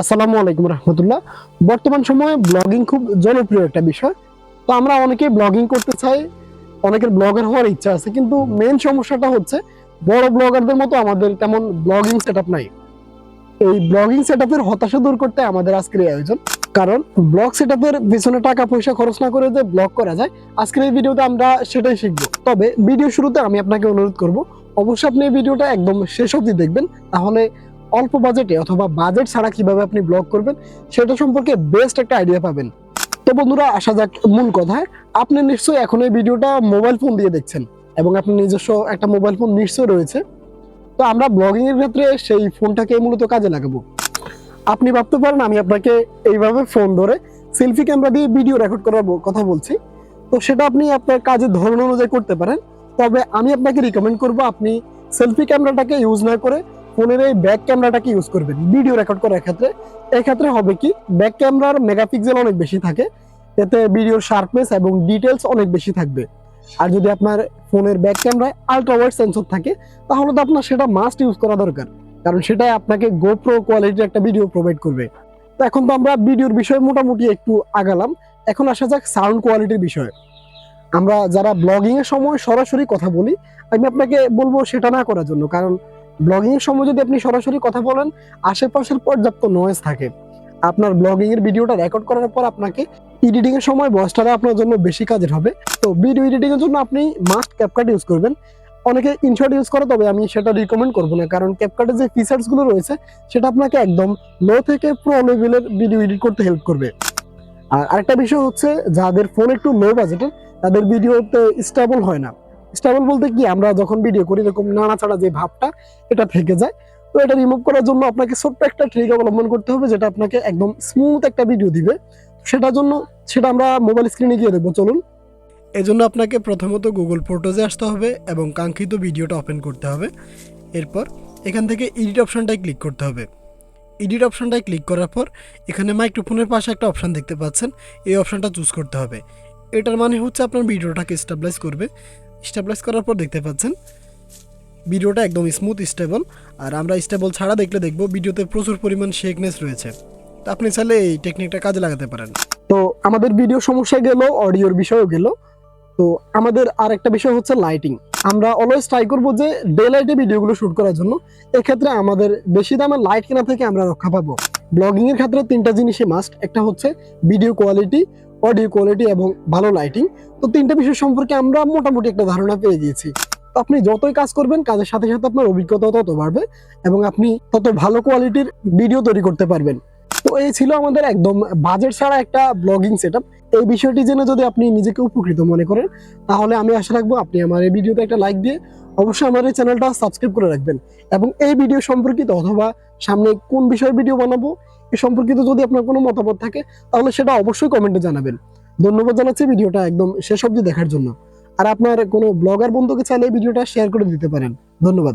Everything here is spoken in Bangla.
আসসালামু আলাইকুম রহমতুল্লাহ। বর্তমান সময়ে ব্লগিং খুব জনপ্রিয় একটা বিষয়। তো আমরা অনেকেই ব্লগিং করতে চাই, অনেকের ব্লগার হওয়ার ইচ্ছা আছে, কিন্তু মেন সমস্যাটা হচ্ছে বড় ব্লগারদের মতো আমাদের তেমন ব্লগিং সেটআপ নাই। এই ব্লগিং সেটআপের হতাশা দূর করতে আমাদের আজকের এই আয়োজন। কারণ ব্লগ সেটআপের পিছনে টাকা পয়সা খরচ না করে যে ব্লগ করা যায়, আজকের এই ভিডিওতে আমরা সেটাই শিখব। তবে ভিডিও শুরুতে আমি আপনাকে অনুরোধ করব, অবশ্যই আপনি এই ভিডিওটা একদম শেষ অবধি দেখবেন। তাহলে অল্প বাজেটে অথবা বাজেট ছাড়া কীভাবে আপনি ব্লগ করবেন, সেটা সম্পর্কে বেস্ট একটা আইডিয়া পাবেন। তো বন্ধুরা, আসা যাক মূল কথায়। আপনি নিশ্চয়ই এখন এই ভিডিওটা মোবাইল ফোন দিয়ে দেখছেন এবং আপনার নিজস্ব একটা মোবাইল ফোন নিশ্চয়ই রয়েছে। তো আমরা ব্লগিং এর ক্ষেত্রে সেই ফোনটাকে মূলত কাজে লাগাবো। আপনি ভাবতে পারেন, আমি আপনাকে এইভাবে ফোন ধরে সেলফি ক্যামেরা দিয়ে ভিডিও রেকর্ড করার কথা বলছি। তো সেটা আপনি আপনার কাজের ধরন অনুযায়ী করতে পারেন। তবে আমি আপনাকে রিকমেন্ড করব, আপনি সেলফি ক্যামেরাটাকে ইউজ না করে ফোনের এই ব্যাক ক্যামেরাটাকে ইউজ করবেন? ভিডিও রেকর্ড করার ক্ষেত্রে। এক্ষেত্রে হবে কি ব্যাক ক্যামেরার মেগাপিক্সেল অনেক বেশি থাকে। এতে ভিডিওর শার্পনেস এবং ডিটেলস অনেক বেশি থাকবে। আর যদি আপনার ফোনের ব্যাক ক্যামেরায় আলট্রা ওয়াইড সেন্সর থাকে, তাহলে তো আপনার সেটা মাস্ট ইউজ করা দরকার। কারণ সেটাই আপনাকে গোপ্রো কোয়ালিটির একটা ভিডিও প্রোভাইড করবে। তো এখন তো আমরা ভিডিওর বিষয়ে মোটামুটি একটু আগালাম। এখন আসা যাক সাউন্ড কোয়ালিটির বিষয়ে। আমরা যারা ব্লগিং এর সময় সরাসরি কথা বলি, আমি আপনাকে বলব সেটা না করার জন্য। কারণ ব্লগিং সময় যদি আপনি সরাসরি কথা বলেন, আশেপাশের পর্যাপ্ত নয়েজ থাকে। আপনার ব্লগিং এর ভিডিওটা রেকর্ড করার পর আপনাকে এডিটিং এর সময় ভয়েসটা আপনার জন্য বেশি কাজের হবে। তো ভিডিও এডিটিং এর জন্য আপনি মাস্ট ক্যাপকাট ইউজ করবেন। অনেকে ইনশর্ট ইউজ করে, তবে আমি সেটা রিকমেন্ড করব না। কারণ ক্যাপকাটের যে ফিচার্সগুলো রয়েছে, সেটা আপনাকে একদম লো থেকে প্রো লেভেলের ভিডিও এডিট করতে হেল্প করবে। আর আরেকটা বিষয় হচ্ছে, যাদের ফোন একটু লো বাজেটের তাদের ভিডিওতে স্টেবল হয় না। স্টেবল বলতে কি, আমরা যখন ভিডিও করি, এরকম নাড়াচাড়া যে ভাবটা, এটা থেকে যায়। তো এটা রিমুভ করার জন্য আপনাকে ছোট্ট একটা ট্রিক অবলম্বন করতে হবে, যেটা আপনাকে একদম স্মুথ একটা ভিডিও দিবে। সেটার জন্য, সেটা আমরা মোবাইল স্ক্রিনে গিয়ে দেখব চলুন। এজন্য আপনাকে প্রথমত গুগল ফটোজে আসতে হবে এবং কাঙ্ক্ষিত ভিডিওটা ওপেন করতে হবে। এরপর এখান থেকে এডিট অপশনটায় ক্লিক করতে হবে। এডিট অপশনটায় ক্লিক করার পর, এখানে মাইক্রোফোনের পাশে একটা অপশন দেখতে পাচ্ছেন। এই অপশনটা চুজ করতে হবে। এটার মানে হচ্ছে আপনার ভিডিওটাকে স্টাবলাইজ করবে। স্টাবলাইজ করার পর দেখতে পাচ্ছেন, ভিডিওটা একদম স্মুথ স্টেবল আর আমরা স্টেবল ছাড়া দেখলে দেখব ভিডিওতে প্রচুর পরিমাণ শেকনেস রয়েছে। তো আপনি চাইলে এই টেকনিকটা কাজে লাগাতে পারেন। তো আমাদের ভিডিও সমস্যা গেল অডিওর বিষয়ও গেল। তো আমাদের আর একটা বিষয় হচ্ছে লাইটিং আমরা অলওয়েজ ট্রাই করব যে ডে লাইটে ভিডিওগুলো শুট করার জন্য। এক্ষেত্রে আমাদের বেশি দামের লাইট কেনা থেকে আমরা রক্ষা পাবো। ব্লগিংয়ের ক্ষেত্রে তিনটা জিনিসই মাস্ট একটা হচ্ছে ভিডিও কোয়ালিটি অডিও কোয়ালিটি এবং ভালো লাইটিং তো তিনটা বিষয় সম্পর্কে আমরা মোটামুটি একটা ধারণা পেয়ে গিয়েছি। তো আপনি যতই কাজ করবেন, কাজের সাথে সাথে আপনার অভিজ্ঞতা তত বাড়বে এবং আপনি তত ভালো কোয়ালিটির ভিডিও তৈরি করতে পারবেন। তো এই ছিল আমাদের একদম বাজেট ছাড়া একটা ব্লগিং সেট এই বিষয়টি জেনে যদি আপনি নিজেকে উপকৃত মনে করেন, তাহলে আমি আশা রাখব আপনি আমার এই ভিডিওতে একটা লাইক দিয়ে অবশ্যই আমার এই চ্যানেলটা সাবস্ক্রাইব করে রাখবেন এবং এই ভিডিও সম্পর্কিত অথবা সামনে কোন বিষয়ের ভিডিও বানাবো, এ সম্পর্কিত যদি আপনার কোনো মতামত থাকে, তাহলে সেটা অবশ্যই কমেন্টে জানাবেন। ধন্যবাদ জানাচ্ছি ভিডিওটা একদম শেষ অবধি দেখার জন্য। আর আপনার কোনো ব্লগার বন্ধুকে চাইলে এই ভিডিওটা শেয়ার করে দিতে পারেন। ধন্যবাদ।